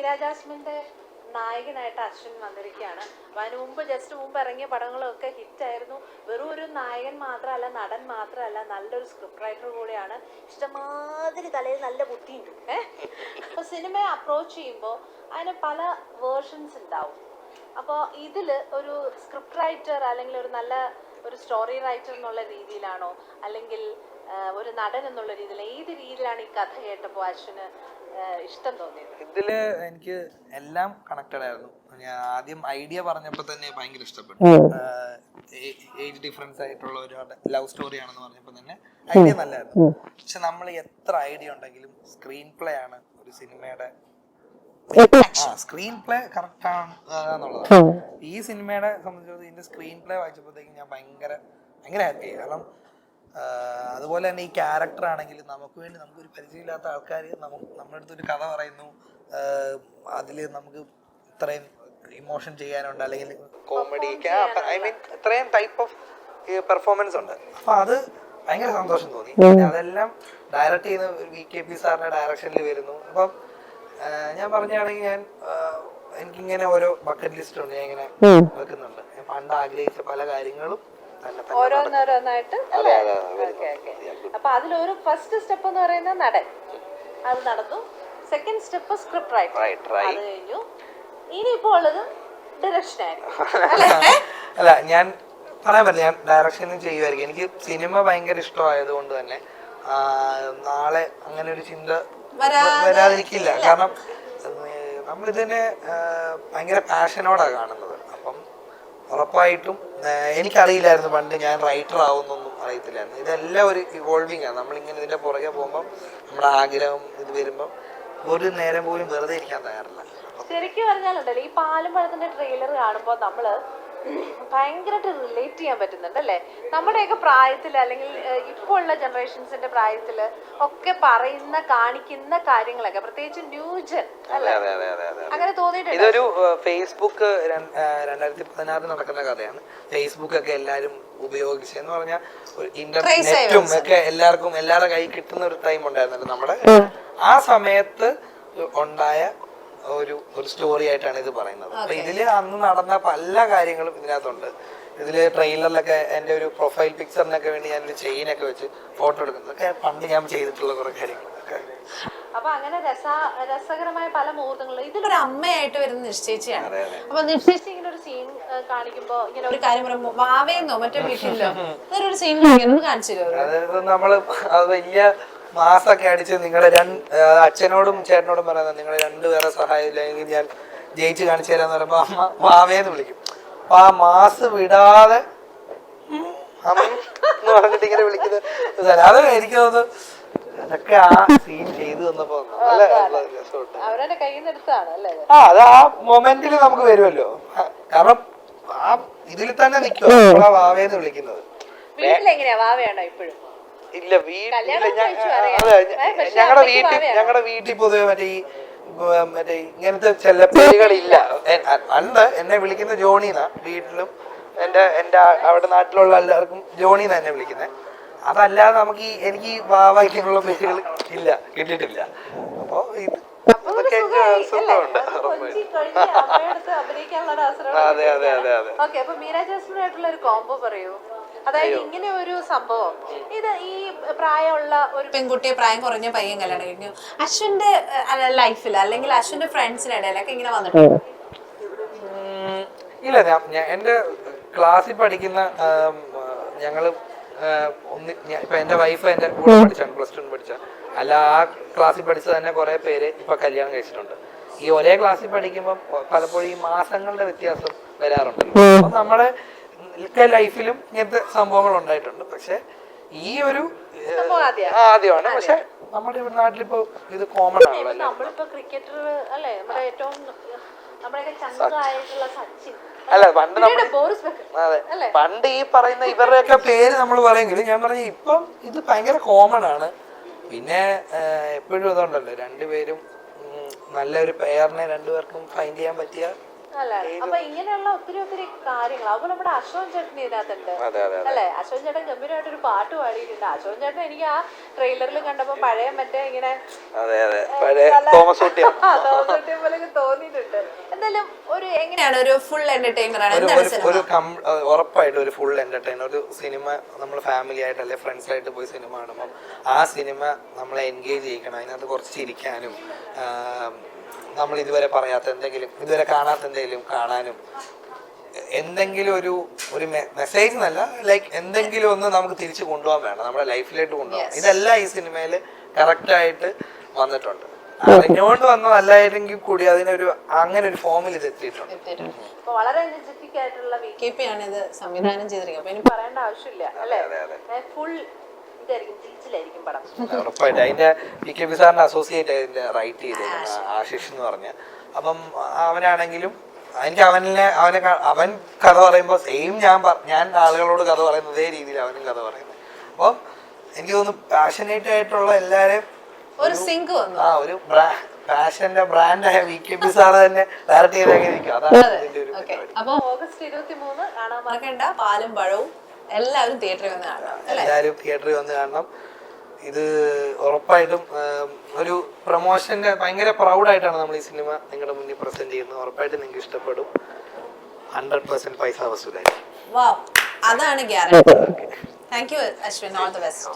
മീര ജാസ്മിന്റെ നായകനായിട്ട് അശ്വിൻ വന്നിരിക്കുകയാണ്. അതിന് മുമ്പ് ജസ്റ്റ് മുമ്പ് ഇറങ്ങിയ പടങ്ങളൊക്കെ ഹിറ്റ് ആയിരുന്നു. വെറും ഒരു നായകൻ മാത്രമല്ല നടൻ മാത്രമല്ല നല്ലൊരു സ്ക്രിപ്റ്റ് റൈറ്റർ കൂടിയാണ്. ഇഷ്ടമാതിരി തലയിൽ നല്ല ബുദ്ധിയുണ്ട്. ഏഹ് അപ്പൊ സിനിമയെ അപ്രോച്ച് ചെയ്യുമ്പോൾ അതിന് പല വേർഷൻസ് ഉണ്ടാവും. അപ്പോൾ ഇതിൽ ഒരു സ്ക്രിപ്റ്റ് റൈറ്റർ അല്ലെങ്കിൽ ഒരു നല്ല ഒരു സ്റ്റോറി റൈറ്റർ എന്നുള്ള രീതിയിലാണോ? അല്ലെങ്കിൽ ഒരു നടൻ എന്നുള്ള രീതിയിൽ ഏത് രീതിയിലാണ് ഈ കഥ കേട്ടപ്പോൾ അശ്വിന് ഇഷ്ടം തോന്നിയത്? ഇതിൽ എനിക്ക് എല്ലാം കണക്റ്റഡ് ആയിരുന്നു. ഞാൻ ആദ്യം ഐഡിയ പറഞ്ഞപ്പോൾ തന്നെ ഭയങ്കര ഇഷ്ടപ്പെട്ടു. ഏജ് ഡിഫറൻസ് ആയിട്ടുള്ള ഒരു ലവ് സ്റ്റോറി ആണെന്ന് പറഞ്ഞപ്പോൾ തന്നെ ഐഡിയ നല്ലായിരുന്നു പക്ഷെ നമ്മൾ എത്ര ഐഡിയ ഉണ്ടെങ്കിലും സ്ക്രീൻ പ്ലേ ആണ് ഒരു സിനിമയുടെ സ്ക്രീൻ പ്ലേ കറക്റ്റ് ആണ് എന്നുള്ളതാണ്. ഈ സിനിമയുടെ സംബന്ധിച്ചിടത്തോളം ഇതിന്റെ സ്ക്രീൻ പ്ലേ വായിച്ചപ്പോഴത്തേക്കും ഞാൻ ഭയങ്കര ഭയങ്കര ഹാപ്പി കാരണം അതുപോലെ തന്നെ ഈ ക്യാരക്ടർ ആണെങ്കിലും നമുക്ക് വേണ്ടി നമുക്ക് ഒരു പരിചയമില്ലാത്ത ആൾക്കാർ നമുക്ക് നമ്മുടെ അടുത്ത് ഒരു കഥ പറയുന്നു. അതിൽ നമുക്ക് ഇത്രയും ഇമോഷൻ ചെയ്യാനുണ്ട്. അല്ലെങ്കിൽ കോമഡി ഐ മീൻ ഇത്രയും ടൈപ്പ് ഓഫ് പെർഫോമൻസ് ഉണ്ട്. അപ്പൊ അത് ഭയങ്കര സന്തോഷം തോന്നി. പിന്നെ അതെല്ലാം ഡയറക്റ്റ് ചെയ്യുന്ന ഒരു വി കെ പി സാറിന്റെ ഡയറക്ഷനിൽ വരുന്നു. അപ്പം ഞാൻ പറഞ്ഞാണെങ്കിൽ ഞാൻ എനിക്കിങ്ങനെ ഓരോ ബക്കറ്റ് ലിസ്റ്റ് ഉണ്ട് ഞാൻ ഇങ്ങനെ വെക്കുന്നുണ്ട്. ഞാൻ പണ്ട് ആഗ്രഹിച്ച പല കാര്യങ്ങളും ഓരോന്നോരോന്നായിട്ട് അപ്പൊ അതിലൊരു ഫസ്റ്റ് സ്റ്റെപ്പ് എന്ന് പറയുന്നത് നടൻ. അത് നടന്നു. Second step script writer write write അത് കഴിഞ്ഞു. ഇനിയിപ്പോ ഉള്ളത് ഡയറക്ഷൻ അല്ല? ഞാൻ പറയാൻ പറ്റില്ല. ഞാൻ ഡയറക്ഷനും ചെയ്യുമായിരിക്കും. എനിക്ക് സിനിമ ഭയങ്കര ഇഷ്ടമായത് കൊണ്ട് തന്നെ നാളെ അങ്ങനെ ഒരു ചിന്ത വരാതിരിക്കില്ല. കാരണം നമ്മളിതിനെ ഭയങ്കര പാഷനോടാണ് കാണുന്നത്. ഉറപ്പായിട്ടും എനിക്കറിയില്ലായിരുന്നു പണ്ട് ഞാൻ റൈറ്റർ ആവുന്നൊന്നും അറിയത്തില്ലായിരുന്നു. ഇതെല്ലാം ഒരു ഇവോൾവിങ് ആണ്. നമ്മളിങ്ങനെ ഇതിന്റെ പുറകെ പോകുമ്പോൾ നമ്മുടെ ആഗ്രഹം ഇത് വരുമ്പോൾ ഒരു നേരം പോലും വെറുതെ ഇരിക്കാൻ തയ്യാറില്ല. ശരിക്കും പറഞ്ഞാലുണ്ടല്ലോ ഈ പാലും പഴത്തിന്റെ ട്രെയിലർ കാണുമ്പോൾ നമ്മൾ ഭയങ്കരമായിട്ട് റിലേറ്റ് ചെയ്യാൻ പറ്റുന്നുണ്ട് അല്ലേ നമ്മുടെയൊക്കെ പ്രായത്തിൽ അല്ലെങ്കിൽ ഇപ്പോൾ ഉള്ള ജനറേഷൻസിന്റെ പ്രായത്തിൽ ഒക്കെ പറയുന്ന കാണിക്കുന്ന കാര്യങ്ങളൊക്കെ പ്രത്യേകിച്ച് ന്യൂജൻ അല്ലേ? അതെ അതെ അതെ അതെ അങ്ങനെ തോന്നിയിട്ടുണ്ട്? ഇതൊരു ഫേസ്ബുക്ക് രണ്ടായിരത്തി പതിനാറിൽ നടക്കുന്ന കഥയാണ്. ഫേസ്ബുക്ക് ഒക്കെ എല്ലാവരും ഉപയോഗിച്ച് എന്ന് പറഞ്ഞാൽ ഇന്റർനെറ്റും ഒക്കെ എല്ലാവർക്കും എല്ലാവരുടെ കൈ കിട്ടുന്ന ഒരു ടൈം ഉണ്ടായിരുന്നല്ലോ. നമ്മുടെ ആ സമയത്ത് ഉണ്ടായ ഒരു ഒരു സ്റ്റോറി ആയിട്ടാണ് ഇത് പറയുന്നത്. അപ്പൊ ഇതിൽ അന്ന് നടന്ന പല കാര്യങ്ങളും ഇതിനകത്തുണ്ട്. ഇതിൽ ട്രെയിലറിലൊക്കെ എന്റെ ഒരു പ്രൊഫൈൽ പിക്ചറിനൊക്കെ വേണ്ടി ഞാൻ ചെയിനൊക്കെ വെച്ച് ഫോട്ടോ എടുക്കുന്നതൊക്കെ പണ്ട് ഞാൻ ചെയ്തിട്ടുള്ള കുറെ കാര്യങ്ങളൊക്കെ. അപ്പൊ അങ്ങനെ രസ രസകരമായ പല മുഹൂർത്തങ്ങളും. ഇതിലൊരു ഒരു അമ്മയായിട്ട് വരുന്ന നിശ്ചയിച്ചാണ് അപ്പൊ നിശ്ചയിച്ച് ഇങ്ങനെ ഒരു സീൻ കാണിക്കുമ്പോ ഇങ്ങനെ ഒരു കാര്യം പറയുമ്പോ വാവേന്നോ മറ്റേ വീട്ടിലോ? ഒരു സീൻ കാണിച്ചു അതായത് നമ്മൾ അത് വലിയ മാസൊക്കെ അടിച്ച് നിങ്ങളെ രണ്ട് അച്ഛനോടും ചേട്ടനോടും പറയുന്നത് നിങ്ങളെ രണ്ടുപേരെ സഹായം ഇല്ലെങ്കിൽ ഞാൻ ജയിച്ച് കാണിച്ചു തരാന്ന് പറയുമ്പോ അമ്മ മാമേന്ന് വിളിക്കും. അപ്പൊ ആ മാസ് വിടാതെ അമ്മ എന്ന് പറഞ്ഞിട്ട് ഇങ്ങനെ വിളിക്കുന്നത്. അത് എനിക്ക് തോന്നുന്നു അതൊക്കെ ആ സീൻ ചെയ്തു വന്നപ്പോ ആ അത് ആ മൊമെന്റിൽ നമുക്ക് വരുമല്ലോ. കാരണം ആ ഇതിൽ തന്നെ നിൽക്കും. ആ വാവേന്ന് വിളിക്കുന്നത്. വീട്ടിലെങ്ങനെയാ വാവയാണോ ഇപ്പോഴും? ഇല്ല വീട്ടിൽ അതെ ഞങ്ങളുടെ വീട്ടിൽ ഞങ്ങളുടെ വീട്ടിൽ പൊതുവെ മറ്റേ ഈ മറ്റേ ഇങ്ങനത്തെ ചില പേരുകളില്ല. അന്ന് എന്നെ വിളിക്കുന്ന ജോണിന്നാ വീട്ടിലും എന്റെ എന്റെ ആ- അവിടെ നാട്ടിലുള്ള എല്ലാവർക്കും ജോണിന്നാ എന്നെ വിളിക്കുന്നത് അതല്ലാതെ നമുക്ക് ഈ എനിക്ക് ഈ വാവാക്കിയുള്ള പേരുകൾ ഇല്ല കിട്ടിയിട്ടില്ല അപ്പൊ ഇത് അതൊക്കെ സുഖമുണ്ട് അതെ അതെ അതെ അതെ ഓക്കെ അപ്പൊ മീര ജാസ്മിനായിട്ടുള്ള ഒരു കോംബോ പറയൂ. അതായത് ഇങ്ങനെ ഒരു സംഭവം. ഇത് ഈ പ്രായമുള്ള ഒരു പെൺകുട്ടിയെ പ്രായം കുറഞ്ഞ പയ്യൻ കല്യാണം കഴിഞ്ഞു അശ്വിന്റെ ലൈഫിൽ അല്ലെങ്കിൽ അശ്വിന്റെ ഫ്രണ്ട്സിന്റെ ഇടയിലൊക്കെ ഇങ്ങനെ വന്നിട്ടുണ്ട്? ഇല്ല ഞാൻ എന്റെ എന്റെ ക്ലാസ്സിൽ പഠിക്കുന്ന ഞങ്ങൾ ഒന്ന് ഇപ്പൊ എന്റെ വൈഫ് എന്റെ കൂടെ പഠിച്ചാണ് പ്ലസ് ടു പഠിച്ച. അല്ല ആ ക്ലാസ്സിൽ പഠിച്ച തന്നെ കുറെ പേര് ഇപ്പൊ കല്യാണം കഴിച്ചിട്ടുണ്ട്. ഈ ഒരേ ക്ലാസ്സിൽ പഠിക്കുമ്പോൾ പലപ്പോഴും ഈ മാസങ്ങളുടെ വ്യത്യാസം വരാറുണ്ട് അപ്പൊ നമ്മുടെ മിക്ക ലൈഫിലും ഇങ്ങനത്തെ സംഭവങ്ങൾ ഉണ്ടായിട്ടുണ്ട്. പക്ഷെ ഈ ഒരു ആദ്യമാണ്. പക്ഷെ നമ്മുടെ ഇവിടെ നാട്ടിലിപ്പോ ഇത് കോമൺ അല്ലേ? നമ്മളിപ്പോ ക്രിക്കറ്റർ അല്ലേ? നമ്മുടെ ഏറ്റവും അല്ല പണ്ട് അതെ? പണ്ട് ഈ പറയുന്ന ഇവരുടെയൊക്കെ പേര് നമ്മൾ പറയുമെങ്കിലും ഞാൻ പറഞ്ഞ ഇപ്പം ഇത് ഭയങ്കര കോമൺ ആണ്. പിന്നെ എപ്പോഴും അതുണ്ടല്ലോ. രണ്ടുപേരും നല്ലൊരു പെയറിനെ രണ്ടുപേർക്കും ഫൈൻഡ് ചെയ്യാൻ പറ്റിയ അപ്പൊ ഇങ്ങനെയുള്ള ഒത്തിരി ഒത്തിരി കാര്യങ്ങൾ. അതുപോലെ നമ്മുടെ അശോകൻ ചേട്ടൻ ഇതിനകത്തുണ്ട്. അല്ലെ? അശോകൻ ചേട്ടൻ ഗംഭീരമായിട്ട് ഒരു പാട്ട് പാടിയിട്ടുണ്ട്. അശോകൻ ചേട്ടൻ എനിക്ക് ആ ട്രെയിലറിൽ കണ്ടപ്പോ പഴയ മറ്റേ ഇങ്ങനെ തോമസ് തോമസ് പോലെയൊക്കെ തോന്നിയിട്ടുണ്ട്. എന്തായാലും ഒരു എങ്ങനെയാണ് ഒരു ഫുൾ എന്റർടൈനർ ആണ്? ഒരു ഉറപ്പായിട്ടും ഒരു ഫുൾ എന്റർടൈനർ ഒരു സിനിമ നമ്മൾ ഫാമിലി ആയിട്ട് അല്ലെ ഫ്രണ്ട്സ് ആയിട്ട് പോയി സിനിമ കാണുമ്പോൾ ആ സിനിമ നമ്മളെ എൻഗേജ് ചെയ്യിക്കണം. അതിനകത്ത് കുറച്ച് ഇരിക്കാനും നമ്മൾ ഇതുവരെ പറയാത്ത എന്തെങ്കിലും ഇതുവരെ കാണാത്ത എന്തെങ്കിലും കാണാനും എന്തെങ്കിലും ഒരു ഒരു മെസ്സേജ് എന്നല്ല ലൈക്ക് എന്തെങ്കിലും ഒന്ന് നമുക്ക് തിരിച്ചു കൊണ്ടുപോകാൻ വേണം നമ്മുടെ ലൈഫിലേക്ക് കൊണ്ടുപോകാം ഇതെല്ലാം ഈ സിനിമയിൽ കറക്റ്റായിട്ട് വന്നിട്ടുണ്ട്. അറിഞ്ഞുകൊണ്ട് വന്നതല്ലായിരുന്നെങ്കിൽ കൂടി അതിനൊരു അങ്ങനെ ഒരു ഫോമിൽ ഇത് എത്തിയിട്ടുണ്ട്. ഇപ്പൊ വളരെ എനർജറ്റിക് ആയിട്ടുള്ള വി കെ പി ആണ് ഇത് സംവിധാനം ചെയ്തിരിക്കുന്നത്. അപ്പൊ ഇനി പറയേണ്ട ആവശ്യമില്ല അല്ലേ? ഫുൾ ഉറപ്പായിട്ട്. അതിന്റെ പി കെ പി സാറിന്റെ അസോസിയേറ്റ് അതിന്റെ റൈറ്റ് ചെയ്തിരുന്നു ആശിഷ് എന്ന് പറഞ്ഞ. അപ്പം അവനാണെങ്കിലും എനിക്ക് അവനെ അവനെ അവൻ കഥ പറയുമ്പോൾ സെയിം ഞാൻ ഞാൻ ആളുകളോട് കഥ പറയുന്ന അതേ രീതിയിൽ അവനും കഥ പറയുന്നത് അപ്പോൾ എനിക്ക് തോന്നുന്നു പാഷനേറ്റ് ആയിട്ടുള്ള എല്ലാവരെയും ഒരു സിങ്ക് വന്നു. ആ ഒരു പാഷന്റെ ബ്രാൻഡായ വി കെ പി സാറ് തന്നെ ഡയറക്റ്റ് ചെയ്തേക്കിരിക്കും അതാണ് ഇതിന്റെ ഒരു അപ്പോൾ ഓഗസ്റ്റ് ഇരുപത്തി മൂന്ന് കാണാൻ മറക്കണ്ട. പാലും പഴവും എല്ലാവരും തിയേറ്ററിൽ വന്ന് കാണണം. എല്ലാവരും തിയേറ്ററിൽ വന്ന് കാണണം. ഇത് ഉറപ്പായിട്ടും ഒരു പ്രൊമോഷന്റെ ഭയങ്കര പ്രൗഡായിട്ടാണ് നമ്മൾ ഈ സിനിമ നിങ്ങളുടെ മുന്നിൽ പ്രസന്റ് ചെയ്യുന്നത്. ഉറപ്പായിട്ടും നിങ്ങൾക്ക് ഇഷ്ടപ്പെടും. ഹൺഡ്രഡ് പെർസെന്റ് പൈസ വസൂലായിരിക്കും. വാ അതാണ് guarantee thank you Ashwin all the best